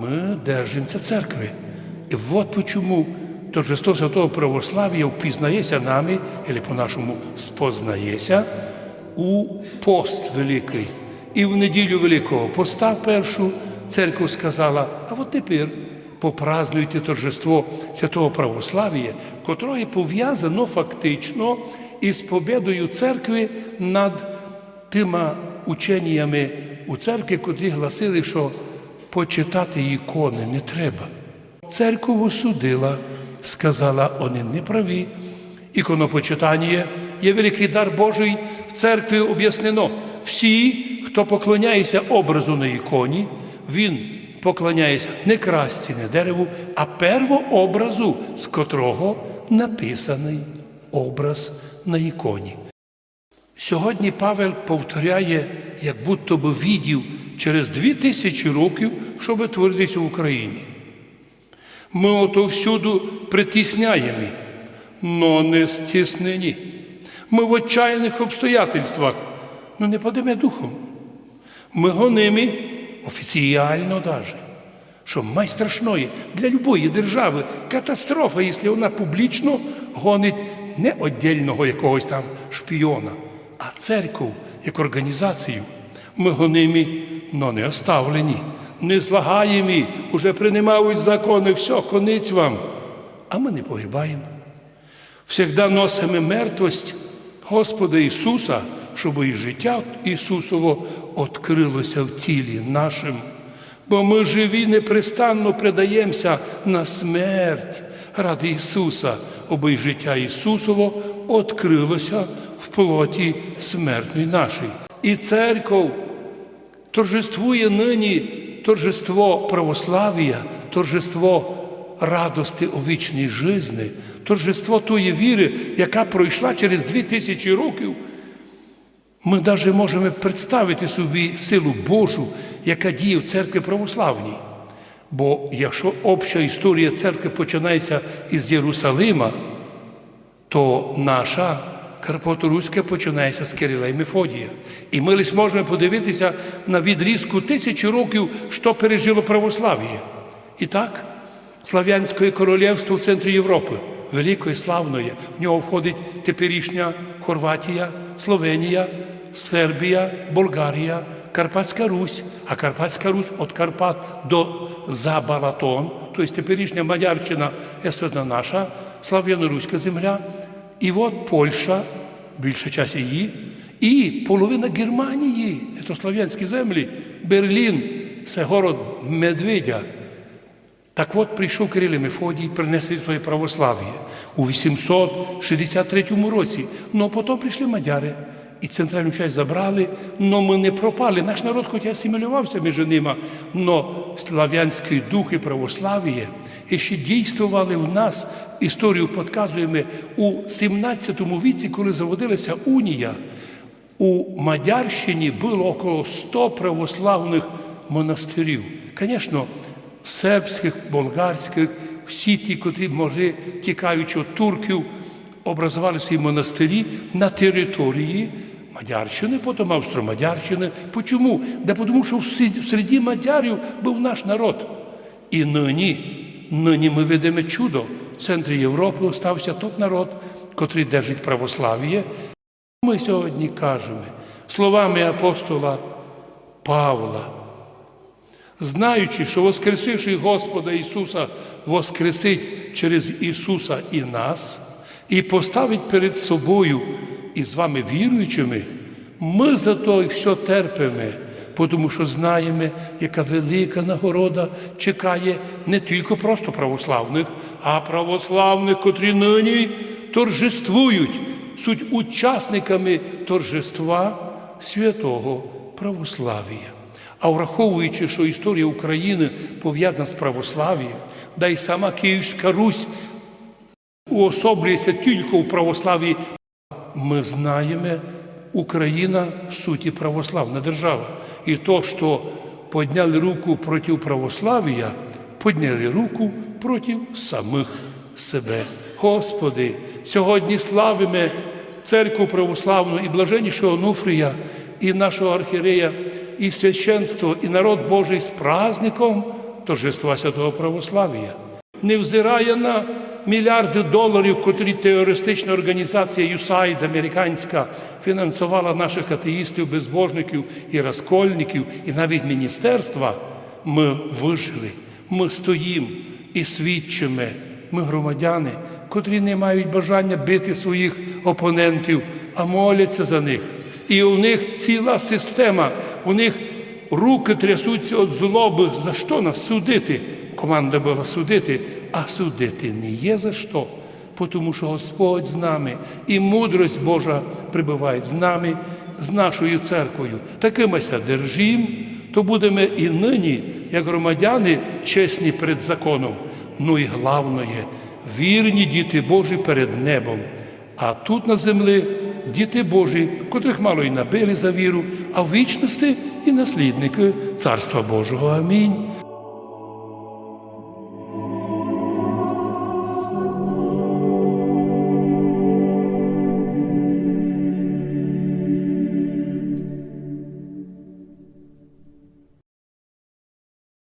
Мы держимся церкви. И вот почему торжество Святого Православия впізнається нами, или по-нашому спознається, у пост великий. І в неділю Великого поста першу церква сказала, а от тепер попразнуйте торжество Святого Православія, котре пов'язано фактично із победою церкви над тими ученнями у церкві, котрі гласили, що почитати ікони не треба. Церква осудила, сказала, вони не праві. Іконопочитання є великий дар Божий в церкві об'яснено. Всі, хто поклоняється образу на іконі, він поклоняється не красці, не дереву, а первообразу, з котрого написаний образ на іконі. Сьогодні Павел повторяє, як будто би відів через дві тисячі років, що би творитися в Україні. Ми ото всюду притісняємо, но не стіснені. Ми в отчаяних обстоятельствах, ну не подиме духом. Ми гоними офіціально даже. Що найстрашної для любої держави катастрофа, якщо вона публічно гонить не віддільного якогось там шпіона, а церкву як організацію. Ми гоними, но не оставлені, не злагаємі, уже приймають закони, все, конець вам. А ми не погибаємо. Всегда носимо мертвость Господа Ісуса, щоб і життя Ісусово відкрилося в тілі нашим. Бо ми живі непрестанно предаємося на смерть ради Ісуса, аби життя Ісусово відкрилося в плоті смертної нашої. І церков торжествує нині торжество православ'я, торжество радости у вічній житті, торжество тої віри, яка пройшла через дві тисячі років. Ми навіть можемо представити собі силу Божу, яка діє в церкві православній. Бо якщо обща історія церкви починається із Єрусалима, то наша Карпаторуська починається з Кирила і Мефодія. І ми лише можемо подивитися на відрізку тисячі років, що пережило православ'я. І так, Слав'янське королівство в центрі Європи, великої, славної, в нього входить теперішня Хорватія, Словенія, Сербія, Болгарія, Карпатська Русь, а Карпатська Русь від Карпат до за Балатон, тобто теперішня Мадярщина, це наша слав'яно-руська земля. І от Польща, більша часть її, і половина Германії, це слав'янські землі, Берлін, це город Медведя. Так от прийшов Кирил Мефодій, принесли своє православ'я у 863 році. Ну потім прийшли мадяри і центральну часть забрали, але ми не пропали. Наш народ хоч асимілювався між ними, але слав'янський дух і православ'я і ще дійствували в нас, історію підказуємо, у 17 віці, коли заводилася унія, у Мадярщині було около 100 православних монастирів. Звісно, сербських, болгарських, всі ті, котрі могли, тікаючи від турків, образували свої монастирі на території Мадярщини, потім Австро-Мадярщини. Почому? Да тому що в середі мадярів був наш народ. І нині, нині ми видимо чудо. В центрі Європи остався той народ, котрий держить православ'я. Ми сьогодні кажемо словами апостола Павла, знаючи, що Воскресивший Господа Ісуса воскресить через Ісуса і нас, і поставить перед собою і з вами віруючими, ми за то і все терпимо, тому що знаємо, яка велика нагорода чекає не тільки просто православних, а православних, котрі нині торжествують, суть учасниками торжества святого православ'я. А враховуючи, що історія України пов'язана з православ'ям, да й сама Київська Русь уособлюється тільки у православ'ї, ми знаємо, Україна в суті православна держава. І то, що підняли руку проти православ'я, підняли руку проти самих себе. Господи, сьогодні славимо церкву православну і блаженнішого Онуфрія, і нашого архірея, і священство, і народ Божий з праздником торжества святого православ'я. Не взирає на мільярди доларів, котрі терористична організація USAID американська фінансувала наших атеїстів, безбожників і розкольників, і навіть міністерства, ми вижили, ми стоїмо і свідчимо. Ми громадяни, котрі не мають бажання бити своїх опонентів, а моляться за них. І у них ціла система, у них руки трясуться від злоби. За що нас судити? Команда була судити, а судити не є за що. Тому що Господь з нами і мудрость Божа прибуває з нами, з нашою церквою. Такимися держим, то будемо і нині, як громадяни, чесні перед законом. Ну і головне, вірні діти Божі перед небом. А тут на землі діти Божі, котрих мало й набили за віру, а в вічності і наслідники Царства Божого. Амінь.